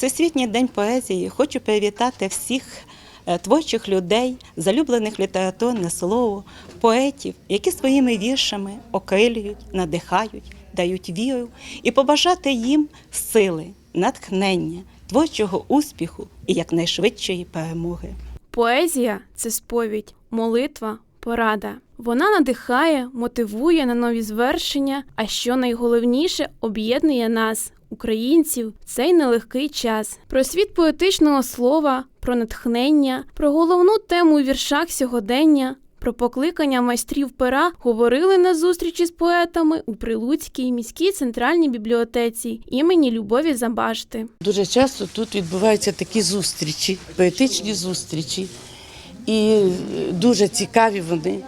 Всесвітній день поезії хочу привітати всіх е, творчих людей, залюблених літературне слово, поетів, які своїми віршами окрилюють, надихають, дають віру, і побажати їм сили, натхнення, творчого успіху і якнайшвидшої перемоги. Поезія це сповідь, молитва, порада. Вона надихає, мотивує на нові звершення, а що найголовніше, об'єднує нас, українців, цей нелегкий час. Про світ поетичного слова, про натхнення, про головну тему у віршах сьогодення. Про покликання майстрів пера говорили на зустрічі з поетами у Прилуцькій міській центральній бібліотеці імені Любові Забашти. Дуже часто тут відбуваються такі зустрічі, поетичні зустрічі. І е, дуже цікаві вони,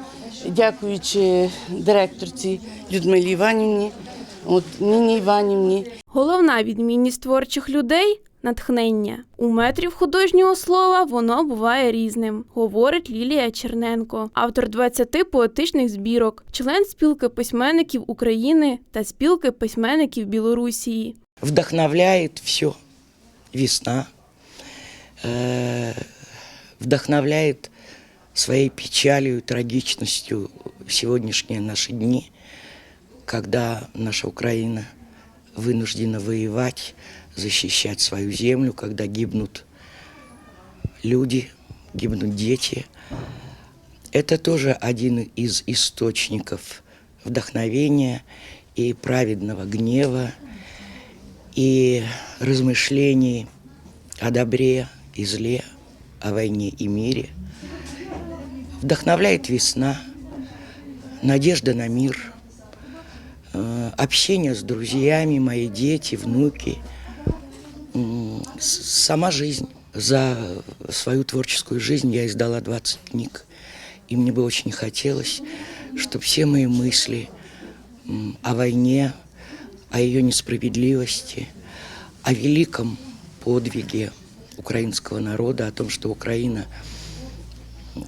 дякуючи директорці Людмилі Іванівні, от Ніні Іванівні. Головна відмінність творчих людей натхнення. У метрів художнього слова воно буває різним, говорить Лілія Черненко, автор 20 поетичних збірок, член спілки письменників України та спілки письменників Білорусії. Вдохновляет все. Весна. Э, Вдохновляет своей печалью и трагичностью сегодняшние наши дни, когда наша Украина вынуждена воевать, защищать свою землю, когда гибнут люди, гибнут дети. Это тоже один из источников вдохновения и праведного гнева, и размышлений о добре и зле, о войне и мире. Вдохновляет весна, надежда на мир, общение с друзьями, мои дети, внуки, м, с- сама жизнь. За свою творческую жизнь я издала 20 книг, и мне бы очень хотелось, чтобы все мои мысли м, о войне, о ее несправедливости, о великом подвиге украинского народа, о том, что Украина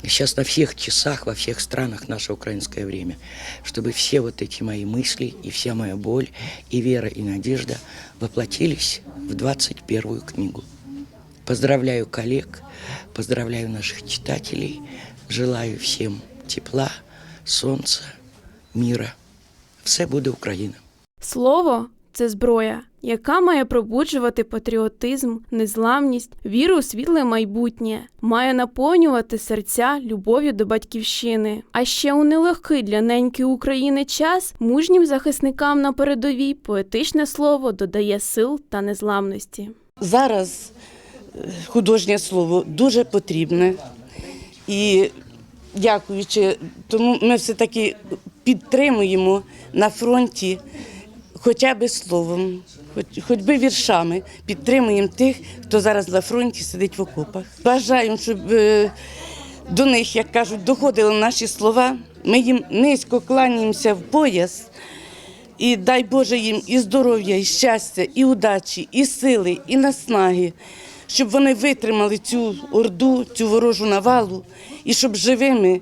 сейчас на всех часах, во всех странах наше украинское время, чтобы все вот эти мои мысли и вся моя боль, и вера, и надежда воплотились в 21 книгу. Поздравляю коллег, поздравляю наших читателей, желаю всем тепла, солнца, мира. Все буде Україна. Слово це зброя, яка має пробуджувати патріотизм, незламність, віру у світле майбутнє, має наповнювати серця любов'ю до батьківщини. А ще у нелегкий для неньки України час мужнім захисникам на передовій поетичне слово додає сил та незламності. Зараз е, художнє слово дуже потрібне. І дякуючи, тому ми все-таки підтримуємо на фронті хоча б словом, хоч, хоч би віршами, підтримуємо тих, хто зараз на фронті сидить в окопах. Бажаємо, щоб е, до них, як кажуть, доходили наші слова. Ми їм низько кланяємося в пояс. І дай Боже їм і здоров'я, і щастя, і удачі, і сили, і наснаги, щоб вони витримали цю орду, цю ворожу навалу, і щоб живими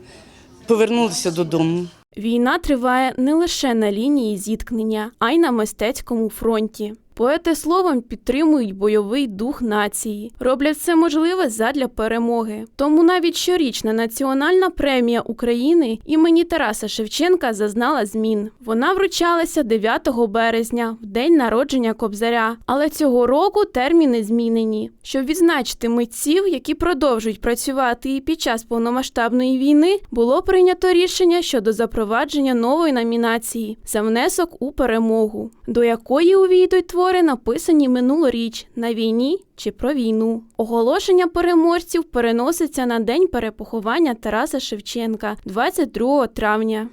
повернулися додому. Війна триває не лише на лінії зіткнення, а й на мистецькому фронті. Поети словом підтримують бойовий дух нації, роблять все можливе задля перемоги. Тому навіть щорічна національна премія України імені Тараса Шевченка зазнала змін. Вона вручалася 9 березня, в день народження Кобзаря. Але цього року терміни змінені. Щоб відзначити митців, які продовжують працювати і під час повномасштабної війни, було прийнято рішення щодо запровадження нової номінації за внесок у перемогу, до якої увійдуть твори, написані минулоріч на війні чи про війну. Оголошення переможців переноситься на день перепоховання Тараса Шевченка 22 травня.